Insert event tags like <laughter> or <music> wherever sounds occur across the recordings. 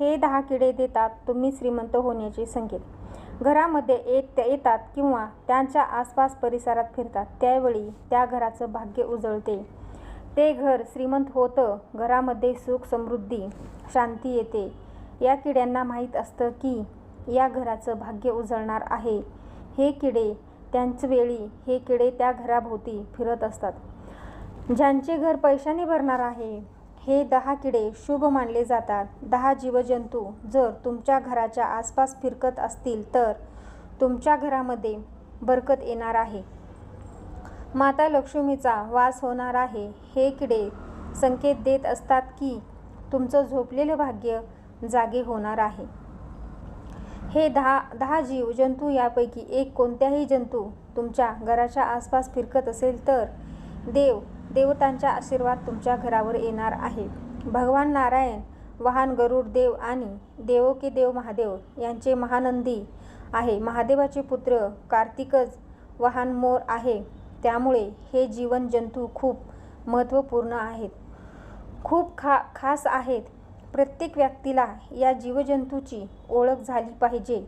हे दहा किडे देतात तुम्ही श्रीमंत होण्याचे संकेत. घरामध्ये येत येतात किंवा त्यांच्या आसपास परिसरात फिरतात त्यावेळी त्या घराचं भाग्य उजळते. ते घर श्रीमंत होतं घरामध्ये सुख समृद्धी शांती येते. या किड्यांना माहीत असतं की या घराचं भाग्य उजळणार आहे. हे किडे त्यांच वेळी हे किडे त्या घराभोवती फिरत असतात. ज्यांचे घर पैशाने भरणार आहे हे दहा किडे शुभ मानले जातात. दहा जीवजंतू जर तुमच्या घराच्या आसपास फिरकत असतील तर तुमच्या घरामध्ये बरकत येणार आहे. माता लक्ष्मीचा वास होणार आहे. हे किडे संकेत देत असतात की तुमचं झोपलेलं भाग्य जागे होणार आहे. हे दहा दहा जीव जंतू यापैकी एक कोणत्याही जंतू तुमच्या घराच्या आसपास फिरकत असेल तर देव देवतांचा आशीर्वाद तुमच्या घरावर येणार आहे. भगवान नारायण वाहन गरुड देव आणि देवो की देव महादेव यांचे महानंदी आहे. महादेवाचे पुत्र कार्तिकच वाहन मोर आहे. त्यामुळे हे जीवन जंतू खूप महत्त्वपूर्ण आहेत. खूप खा खास आहेत. प्रत्येक व्यक्तीला या जीवजंतूची ओळख झाली पाहिजे.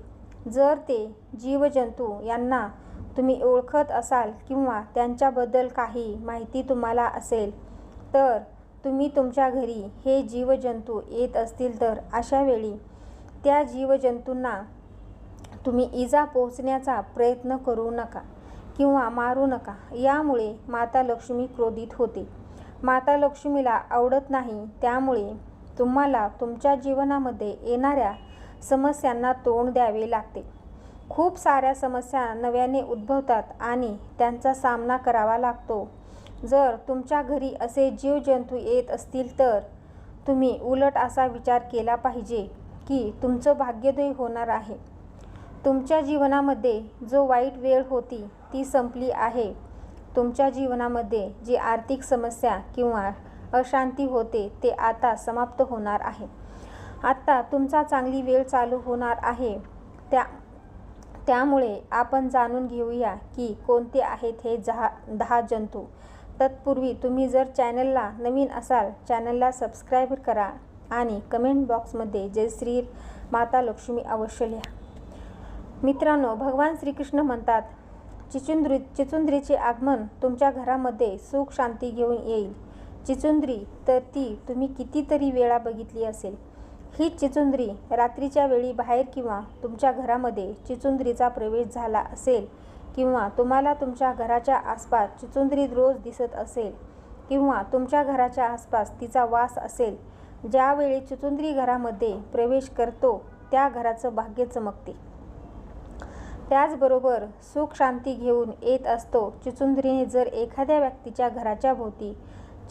जर ते जीवजंतू यांना तुम्ही ओळखत असाल किंवा त्यांच्याबद्दल काही माहिती तुम्हाला असेल तर तुम्ही तुमच्या घरी हे जीवजंतू येत असतील तर अशा वेळी त्या जीवजंतूंना तुम्ही इजा पोहोचण्याचा प्रयत्न करू नका किंवा मारू नका. यामुळे माता लक्ष्मी क्रोधित होते. माता लक्ष्मीला आवडत नाही त्यामुळे तुम्हाला तुमच्या जीवनामध्ये येणाऱ्या समस्यांना तोंड द्यावे लागते. खूप साऱ्या समस्या नव्याने उद्भवतात आणि त्यांचा सामना करावा लागतो. जर तुमच्या घरी असे जीवजंतू येत असतील तर तुम्ही उलट असा विचार केला पाहिजे की तुमचं भाग्योदय होणार आहे. तुमच्या जीवनामध्ये जो वाईट वेळ होती ती संपली आहे. तुमच्या जीवनामध्ये जी आर्थिक समस्या किंवा अशांती होते ते आता समाप्त होणार आहे. आत्ता तुमचा चांगली वेळ चालू होणार आहे. त्या त्यामुळे आपण जाणून घेऊया की कोणते आहेत हे जहा दहा जंतू. तत्पूर्वी तुम्ही जर चॅनलला नवीन असाल चॅनलला सबस्क्राईब करा आणि कमेंट बॉक्समध्ये जय श्री माता लक्ष्मी अवश्य लिहा. मित्रांनो भगवान श्रीकृष्ण म्हणतात चिचुंद्री चिचुंद्रीचे आगमन तुमच्या घरामध्ये सुख शांती घेऊन येईल. चिचुंद्री तर ती तुम्ही कितीतरी वेळा बघितली असेल. ही चिचुंद्री रात्रीच्या वेळी बाहेर किंवा तुमच्या घरामध्ये चिचुंद्रीचा प्रवेश झाला असेल किंवा तुम्हाला तुमच्या घराच्या आसपास चिचुंद्री रोज दिसत असेल किंवा तुमच्या घराच्या आसपास तिचा वास असेल ज्यावेळी चिचुंद्री घरामध्ये प्रवेश करतो त्या घराचं भाग्य चमकते. त्याचबरोबर सुख शांती घेऊन येत असतो चिचुंद्रीने जर एखाद्या व्यक्तीच्या घराच्या भोवती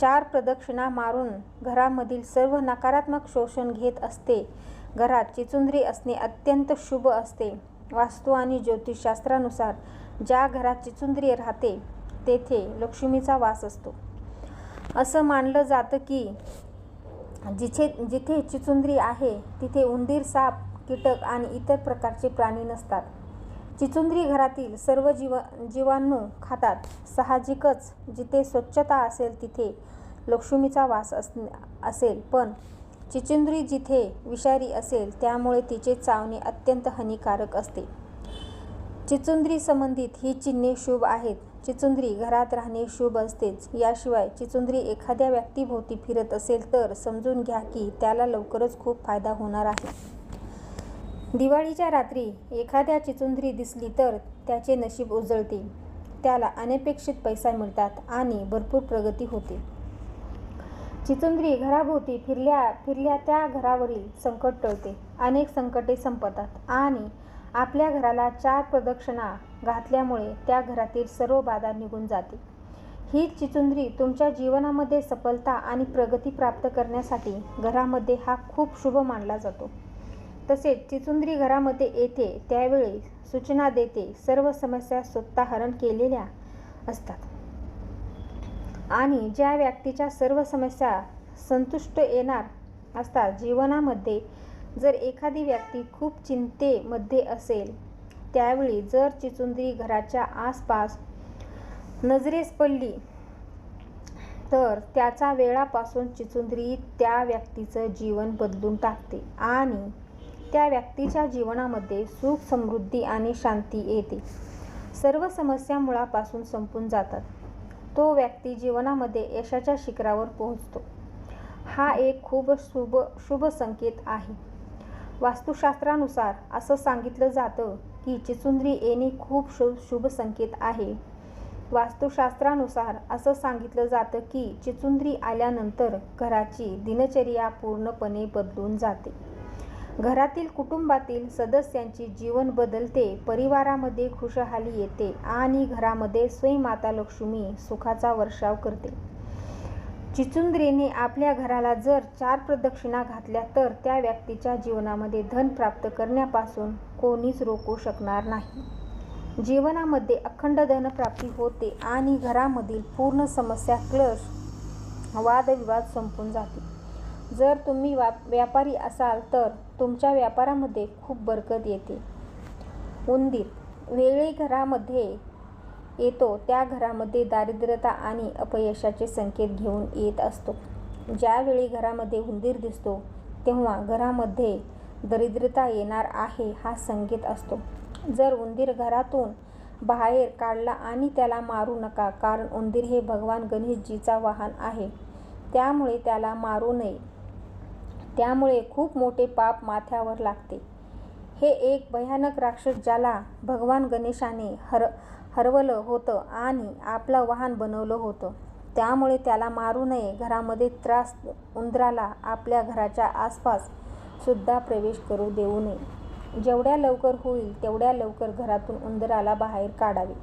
चार प्रदक्षिणा मारून घरामधील सर्व नकारात्मक शोषण घेत असते. घरात चिचुंद्री असणे अत्यंत शुभ असते. वास्तू आणि ज्योतिषशास्त्रानुसार ज्या घरात चिचुंद्री राहते तेथे लक्ष्मीचा वास असतो. असं मानलं जातं की जिथे जिथे चिचुंद्री आहे तिथे उंदीर साप कीटक आणि इतर प्रकारचे प्राणी नसतात. चिचुंद्री घरातील सर्व जीव जीवाणू खातात. साहजिकच जिथे स्वच्छता असेल तिथे लक्ष्मीचा वास अस असेल. पण चिचुंद्री जिथे विषारी असेल त्यामुळे तिचे चावणे अत्यंत हानिकारक असते. चिचुंद्री संबंधित ही चिन्हे शुभ आहेत. चिचुंद्री घरात राहणे शुभ असतेच. याशिवाय चिचुंद्री एखाद्या व्यक्तीभोवती फिरत असेल तर समजून घ्या की त्याला लवकरच खूप फायदा होणार आहे. दिवाळीच्या रात्री एखाद्या चिचुंदरी दिसली तर त्याचे नशीब उजळते. त्याला अनपेक्षित पैसा मिळतात आणि भरपूर प्रगती होते. चिचुंदरी घराभोवती फिरल्या फिरल्या त्या घरावरील संकट टळते. अनेक संकटे संपतात आणि आपल्या घराला चार प्रदक्षिणा घातल्यामुळे त्या घरातील सर्व बाधा निघून जाते. ही चिचुंदरी तुमच्या जीवनामध्ये सफलता आणि प्रगती प्राप्त करण्यासाठी घरामध्ये हा खूप शुभ मानला जातो. तसेच चिचुंद्री घरामध्ये येते त्यावेळी सूचना देते सर्व समस्या स्वतः हरण केलेल्या असतात. आणि ज्या व्यक्तीच्या सर्व समस्या संतुष्ट येणार असतात जीवनामध्ये जर एखादी व्यक्ती खूप चिंतेमध्ये असेल त्यावेळी जर चिचुंद्री घराच्या आसपास नजरेस पडली तर त्याचा वेळापासून चिचुंद्री त्या व्यक्तीचं जीवन बदलून टाकते आणि त्या व्यक्तीच्या जीवनामध्ये सुख समृद्धी आणि शांती येते. सर्व समस्या मुळापासून संपून जातात. तो व्यक्ती जीवनामध्ये यशाच्या शिखरावर पोहोचतो. हा एक खूप शुभ शुभ संकेत आहे. वास्तुशास्त्रानुसार असं सांगितलं जातं की चिचुंद्री येणे खूप शु शुभ संकेत आहे. वास्तुशास्त्रानुसार असं सांगितलं जातं की चिचुंद्री आल्यानंतर घराची दिनचर्या पूर्णपणे बदलून जाते. घरातील कुटुंबातील सदस्यांची जीवन बदलते परिवारामध्ये खुशहाली येते आणि घरामध्ये स्वयं माता लक्ष्मी सुखाचा वर्षाव करते. चिचुंद्रीने आपल्या घराला जर चार प्रदक्षिणा घातल्या तर त्या व्यक्तीच्या जीवनामध्ये धन प्राप्त करण्यापासून कोणीच रोखू शकणार नाही. जीवनामध्ये अखंड धनप्राप्ती होते आणि घरामधील पूर्ण समस्या क्लश वादविवाद संपून जाते. जर तुम्ही वा व्यापारी असाल तर तुमच्या व्यापारामध्ये खूप बरकत येते. उंदीर वेळी घरामध्ये येतो त्या घरामध्ये दारिद्र्यता आणि अपयशाचे संकेत घेऊन येत असतो. ज्यावेळी घरामध्ये उंदीर दिसतो तेव्हा घरामध्ये दरिद्रता येणार आहे हा संकेत असतो. जर उंदीर घरातून बाहेर काढला आणि त्याला मारू नका कारण उंदीर हे भगवान गणेशजीचा वाहन आहे त्यामुळे त्याला मारू नये. त्यामुळे खूप मोठे पाप माथ्यावर लागते. हे एक भयानक राक्षस ज्याला भगवान गणेशाने हर हरवलं होतं आणि आपलं वाहन बनवलं होतं. त्यामुळे त्याला मारू नये घरामध्ये त्रास उंदराला आपल्या घराच्या आसपास सुद्धा प्रवेश करू देऊ नये. जेवढ्या लवकर होईल तेवढ्या लवकर घरातून उंदराला बाहेर काढावे.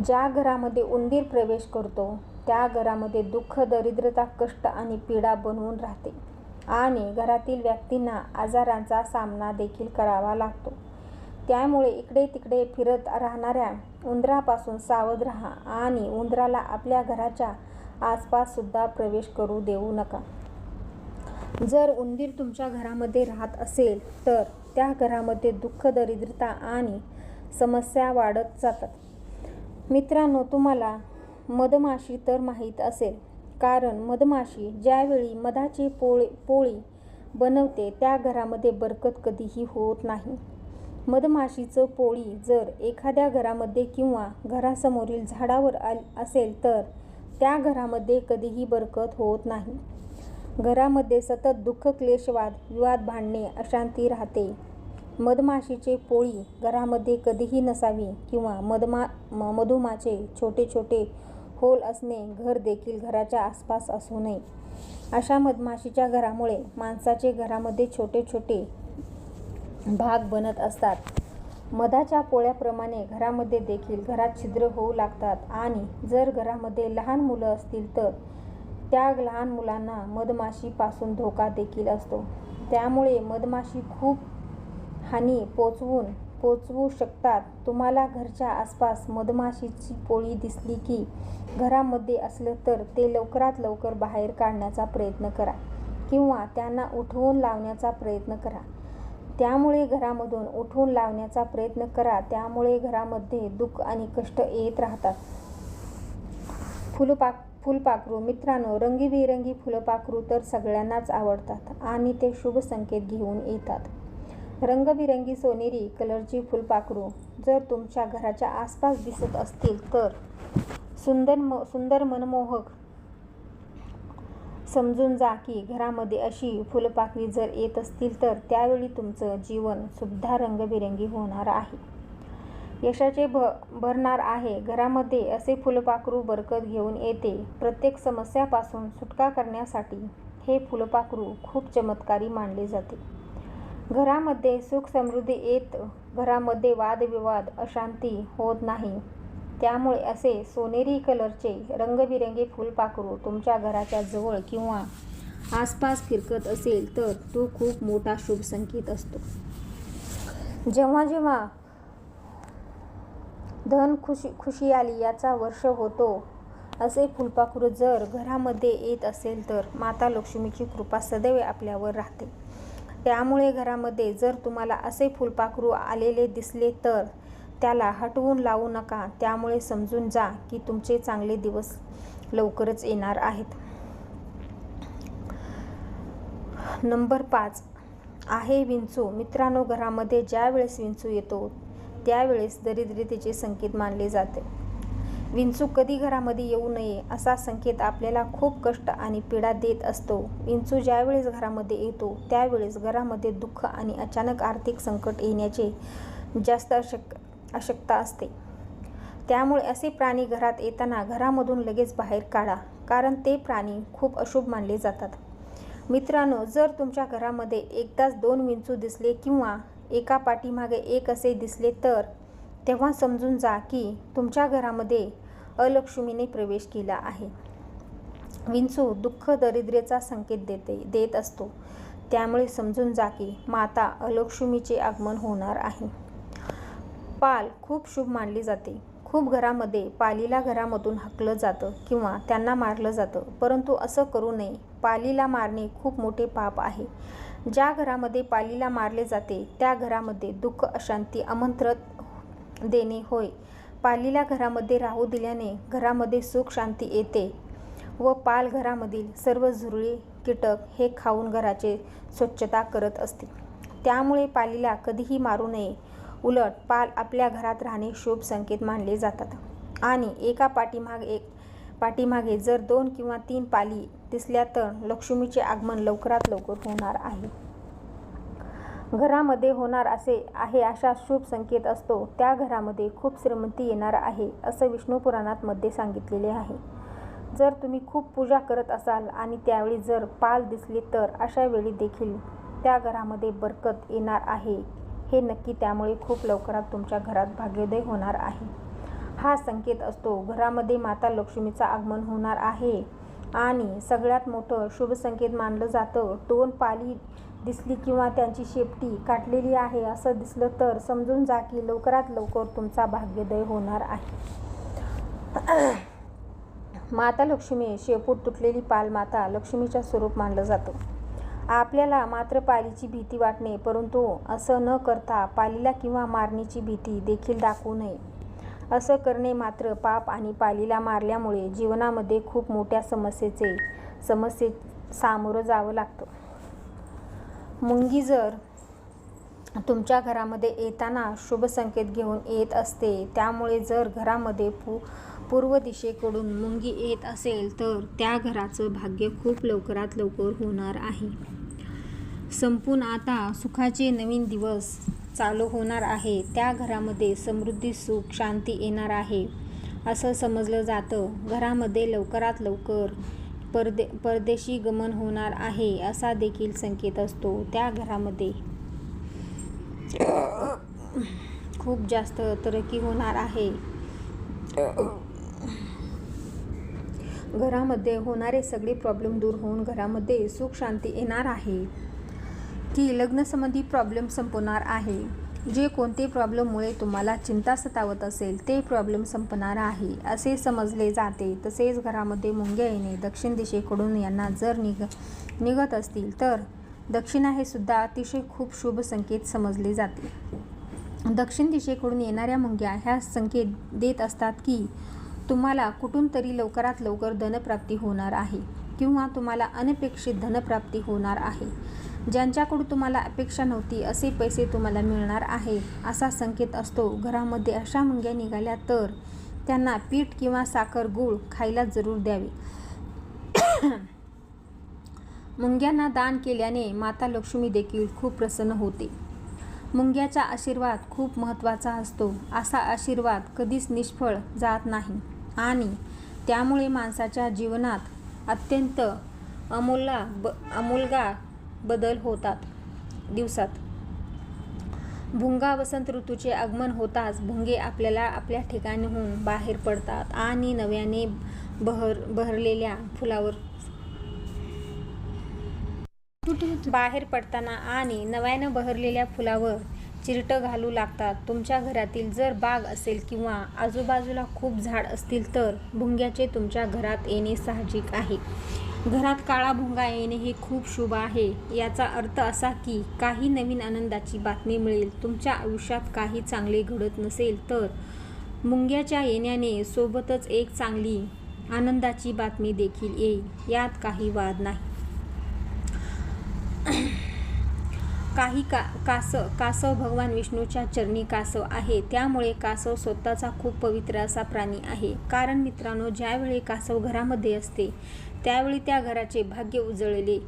ज्या घरामध्ये उंदीर प्रवेश करतो त्या घरामध्ये दुःख दरिद्रता कष्ट आणि पीडा बनवून राहते. आणि घरातील व्यक्तींना आजारांचा सामना देखील करावा लागतो. त्यामुळे इकडे तिकडे फिरत राहणाऱ्या उंदरापासून सावध राहा आणि उंदराला आपल्या घराच्या आसपाससुद्धा प्रवेश करू देऊ नका. जर उंदीर तुमच्या घरामध्ये राहत असेल तर त्या घरामध्ये दुःख दरिद्रता आणि समस्या वाढत जातात. मित्रांनो तुम्हाला मधमाशी तर माहीत असेल कारण मधमाशी ज्यावेळी मधाची पोळी पोळी बनवते त्या घरामध्ये बरकत कधीही होत नाही. मधमाशीचं पोळी जर एखाद्या घरामध्ये किंवा घरासमोरील झाडावर आल असेल तर त्या घरामध्ये कधीही बरकत होत नाही. घरामध्ये सतत दुःख क्लेशवाद विवाद भांडणे अशांती राहते. मधमाशीचे पोळी घरामध्ये कधीही नसावी किंवा मधमा मधुमाचे छोटे छोटे होल असणे घर देखील घराच्या आसपास असू नये. अशा मधमाशीच्या घरामुळे माणसाचे घरामध्ये छोटे छोटे भाग बनत असतात. मधाच्या पोळ्याप्रमाणे घरामध्ये देखील घरात छिद्र होऊ लागतात आणि जर घरामध्ये लहान मुलं असतील तर त्या लहान मुलांना मधमाशीपासून धोका देखील असतो. त्यामुळे मधमाशी खूप हानी पोचवून पोचवू शकतात. तुम्हाला घरच्या आसपास मधमाशीची पोळी दिसली की घरामध्ये असलं तर ते लवकरात लवकर बाहेर काढण्याचा प्रयत्न करा किंवा त्यांना उठवून लावण्याचा प्रयत्न करा. त्यामुळे घरामधून उठवून लावण्याचा प्रयत्न करा. त्यामुळे घरामध्ये दुःख आणि कष्ट येत राहतात. फुलपाक फुलपाखरू मित्रांनो रंगीबेरंगी फुलपाखरू तर सगळ्यांनाच आवडतात आणि ते शुभ संकेत घेऊन येतात. रंगबिरंगी सोनेरी कलरची फुलपाखरू जर तुमच्या घराच्या आसपास दिसत असतील तर सुंदर म सुंदर मनमोहक. समजून जा की घरामध्ये अशी फुलपाखरी जर येत असतील तर त्यावेळी तुमचं जीवन सुद्धा रंगबिरंगी होणार आहे. यशाचे भ भरणार आहे. घरामध्ये असे फुलपाखरू बरकत घेऊन येते. प्रत्येक समस्यापासून सुटका करण्यासाठी हे फुलपाखरू खूप चमत्कारी मानले जाते. घरामध्ये सुख समृद्धी येत घरामध्ये वादविवाद अशांती होत नाही. त्यामुळे असे सोनेरी कलरचे रंगबिरंगी फुलपाखरू तुमच्या घराच्या जवळ किंवा आसपास फिरकत असेल तर तो खूप मोठा शुभ संकेत असतो. जेव्हा जेव्हा धन खुशी खुशी आली याचा वर्ष होतो असे फुलपाखरू जर घरामध्ये येत असेल तर माता लक्ष्मीची कृपा सदैव आपल्यावर राहते. त्यामुळे घरामध्ये जर तुम्हाला असे फुलपाखरू आलेले दिसले तर त्याला हटवून लावू नका. त्यामुळे समजून जा की तुमचे चांगले दिवस लवकरच येणार आहेत. नंबर पाच. आहे विंचू. मित्रांनो घरामध्ये ज्या वेळेस विंचू येतो त्यावेळेस दरिद्रतेचे संकेत मानले जाते. विंचू कधी घरामध्ये येऊ नये असा संकेत आपल्याला खूप कष्ट आणि पीडा देत असतो. विंचू ज्यावेळेस घरामध्ये येतो त्यावेळेस घरामध्ये दुःख आणि अचानक आर्थिक संकट येण्याचे जास्त अशक अशक्यता असते. त्यामुळे असे प्राणी घरात येताना घरामधून लगेच बाहेर काढा कारण ते प्राणी खूप अशुभ मानले जातात. मित्रांनो जर तुमच्या घरामध्ये एकदाच दोन विंचू दिसले किंवा एका पाठीमागे एक असे दिसले तर तेव्हा समजून जा की तुमच्या घरामध्ये अलक्ष्मीने प्रवेश केला आहे. विंचू दुःख दरिद्रेचा संकेत देते देत असतो. त्यामुळे समजून जा की माता अलक्ष्मीचे आगमन होणार आहे. पाल खूप शुभ मानली जाते. खूप घरामध्ये पालीला घरामधून हकलं जातं किंवा त्यांना मारलं जातं. परंतु असं करू नये. पालीला मारणे खूप मोठे पाप आहे. ज्या घरामध्ये पालीला मारले जाते त्या घरामध्ये दुःख अशांती आमंत्रण देणे होय. पालीला घरामध्ये राहू दिल्याने घरामध्ये सुख शांती येते व पाल घरामधील सर्व झुरळी कीटक हे खाऊन घराचे स्वच्छता करत असते. त्यामुळे पालीला कधीही मारू नये. उलट पाल आपल्या घरात राहणे शुभ संकेत मानले जातात. आणि एका पाठीमाग एक पाठीमागे जर दोन किंवा तीन पाली दिसल्या तर लक्ष्मीचे आगमन लवकरात लवकर होणार आहे. घरामध्ये होणार असे आहे अशा शुभ संकेत असतो. त्या घरामध्ये खूप श्रीमंती येणार आहे असं विष्णू पुराणातमध्ये सांगितलेले आहे. जर तुम्ही खूप पूजा करत असाल आणि त्यावेळी जर पाल दिसले तर अशा वेळी देखील त्या घरामध्ये बरकत येणार आहे. हे नक्की त्यामुळे खूप लवकरात तुमच्या घरात भाग्योदय होणार आहे. हा संकेत असतो घरामध्ये माता लक्ष्मीचं आगमन होणार आहे. आणि सगळ्यात मोठं शुभ संकेत मानलं जातं दोन पाली दिसली किंवा त्यांची शेपटी काटलेली आहे असं दिसलं तर समजून जा की लवकरात लवकर तुमचा भाग्योदय होणार आहे. <clears throat> माता लक्ष्मी शेपूट तुटलेली पाल माता लक्ष्मीच्या स्वरूप मानलं जातं. आपल्याला मात्र पालीची भीती वाटणे परंतु असं न करता पालीला किंवा मारणीची भीती देखील दाखवू नये. असं करणे मात्र पाप आणि पालीला मारल्यामुळे जीवनामध्ये खूप मोठ्या समस्येचे समस्ये सामोरं जावं लागतं. मुंगी जर तुमच्या घरामध्ये येताना शुभ संकेत घेऊन येत असते त्यामुळे जर घरामध्ये पू पूर्व दिशेकडून मुंगी येत असेल तर त्या घराचं भाग्य खूप लवकरात लवकर होणार आहे. संपून आता सुखाचे नवीन दिवस चालू होणार आहे. त्या घरामध्ये समृद्धी सुख शांती येणार आहे. असं समजलं जातं. घरामध्ये लवकरात लवकर परदे परदेशी गमन होणार आहे असा देखील संकेत असतो. त्या घरामध्ये खूप जास्त तरक्की होणार आहे. घरामध्ये होणारे सगळे प्रॉब्लेम दूर होऊन घरामध्ये सुख शांती येणार आहे. की लग्नसंबंधी प्रॉब्लेम संपवणार आहे. जे कोणते प्रॉब्लेममुळे तुम्हाला चिंता सतावत असेल ते प्रॉब्लेम संपणार आहे. असे समजले जाते. तसेच घरामध्ये मुंग्या येणे दक्षिण दिशेकडून यांना जर निघ निघत असतील तर दक्षिणा हे सुद्धा अतिशय खूप शुभ संकेत समजले जाते. दक्षिण दिशेकडून येणाऱ्या मुंग्या ह्या संकेत देत असतात की तुम्हाला कुठून तरी लवकरात लवकर धनप्राप्ती होणार आहे किंवा तुम्हाला अनपेक्षित धनप्राप्ती होणार आहे. ज्यांच्याकडून तुम्हाला अपेक्षा नव्हती असे पैसे तुम्हाला मिळणार आहे असा संकेत असतो. घरामध्ये अशा मुंग्या निघाल्या तर त्यांना पीठ किंवा साखर गूळ खायला जरूर द्यावे. <coughs> मुंग्यांना दान केल्याने माता लक्ष्मी देखील खूप प्रसन्न होते. मुंग्याचा आशीर्वाद खूप महत्त्वाचा असतो. असा आशीर्वाद कधीच निष्फळ जात नाही आणि त्यामुळे माणसाच्या जीवनात अत्यंत अमोला ब अमूलगा बदल होतात. दिवसात. भुंगा वसंत ऋतूचे आगमन होताच भुंगे आपल्याला आपल्या ठिकाणीहून बाहेर पडतात आणि नव्याने बहर बहरलेल्या फुलावर बाहेर पडताना आणि नव्यानं बहरलेल्या फुलावर चिरटं घालू लागतात. तुमच्या घरातील जर बाग असेल किंवा आजूबाजूला खूप झाड असतील तर भुंग्याचे तुमच्या घरात येणे साहजिक आहे. घरात काळा भुंगा येणे हे खूप शुभ आहे. याचा अर्थ असा की काही नवीन आनंदाची बातमी मिळेल. तुमच्या आयुष्यात काही चांगले घडत नसेल तर मुंग्याच्या येण्याने सोबतच एक चांगली आनंदाची बातमी देखील येईल. यात काही वाद नाही. काही का कासव कासव भगवान विष्णूच्या चरणी कासव आहे. त्यामुळे कासव स्वतःचा खूप पवित्र असा प्राणी आहे. कारण मित्रांनो ज्यावेळी कासव घरामध्ये असते त्यावेळी त्या घराचे भाग्य उजळले.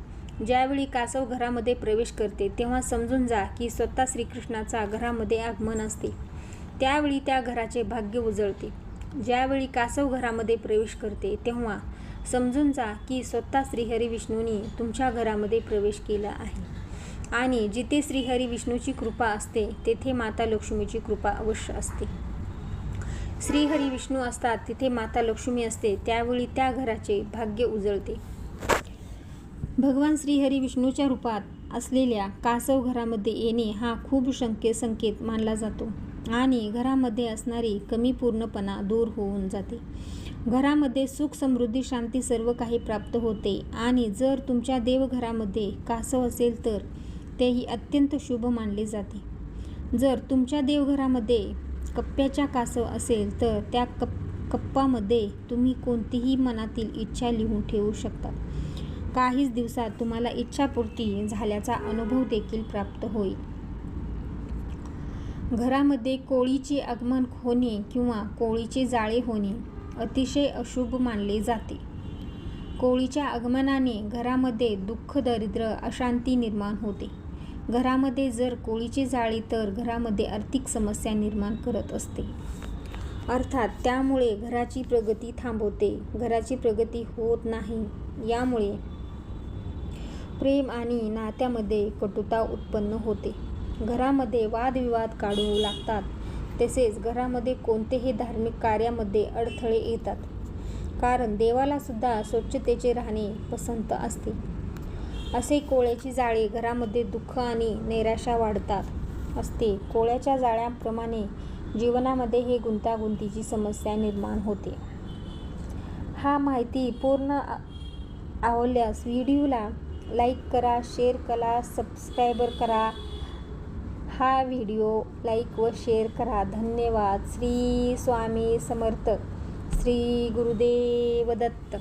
ज्यावेळी कासव घरामध्ये प्रवेश करते तेव्हा समजून जा की स्वतः श्रीकृष्णाचा घरामध्ये आगमन असते. त्यावेळी त्या घराचे भाग्य उजळते. ज्यावेळी कासव घरामध्ये प्रवेश करते तेव्हा समजून जा की स्वतः श्रीहरी विष्णूंनी तुमच्या घरामध्ये प्रवेश केला आहे. आणि जिथे श्रीहरी विष्णूची कृपा असते तेथे माता लक्ष्मीची कृपा अवश्य असते. श्रीहरी विष्णू असतात तिथे माता लक्ष्मी असते त्यावेळी त्या घराचे भाग्य उजळते. भगवान श्रीहरी विष्णूच्या रूपात असलेल्या कासव घरामध्ये येणे हा खूप शंके संकेत मानला जातो आणि घरामध्ये असणारी कमी पूर्णपणा दूर होऊन जाते. घरामध्ये सुख समृद्धी शांती सर्व काही प्राप्त होते आणि जर तुमच्या देवघरामध्ये कासव असेल तर तेही अत्यंत शुभ मानले जाते. जर तुमच्या देवघरामध्ये कप्प्याच्या कासव असेल तर त्या कप कप्पामध्ये तुम्ही कोणतीही मनातील इच्छा लिहून ठेवू शकता. काहीच दिवसात तुम्हाला इच्छापूर्ती झाल्याचा अनुभव देखील प्राप्त होईल. घरामध्ये कोळीचे आगमन होणे किंवा कोळीचे जाळे होणे अतिशय अशुभ मानले जाते. कोळीच्या आगमनाने घरामध्ये दुःख दरिद्र अशांती निर्माण होते. घरामध्ये जर कोळीची जाळे तर घरामध्ये आर्थिक समस्या निर्माण करत असते. अर्थात त्यामुळे घराची प्रगती थांबवते. घराची प्रगती होत नाही. यामुळे प्रेम आणि नात्यामध्ये कटुता उत्पन्न होते. घरामध्ये वादविवाद काढू लागतात. तसेच घरामध्ये कोणतेही धार्मिक कार्यामध्ये अडथळे येतात. कारण देवालासुद्धा स्वच्छतेचे राहणे पसंत असते. असे कोळ्याची जाळे घरामध्ये दुःख आणि नैराशा वाढतात असते. कोळ्याच्या जाळ्याप्रमाणे जीवनामध्ये हे गुंतागुंतीची समस्या निर्माण होते. हा माहिती पूर्ण आवडल्यास व्हिडिओला लाईक करा शेअर करा सबस्क्रायबर करा. हा व्हिडिओ लाईक व शेअर करा. धन्यवाद. श्री स्वामी समर्थ. श्री गुरुदेव दत्त.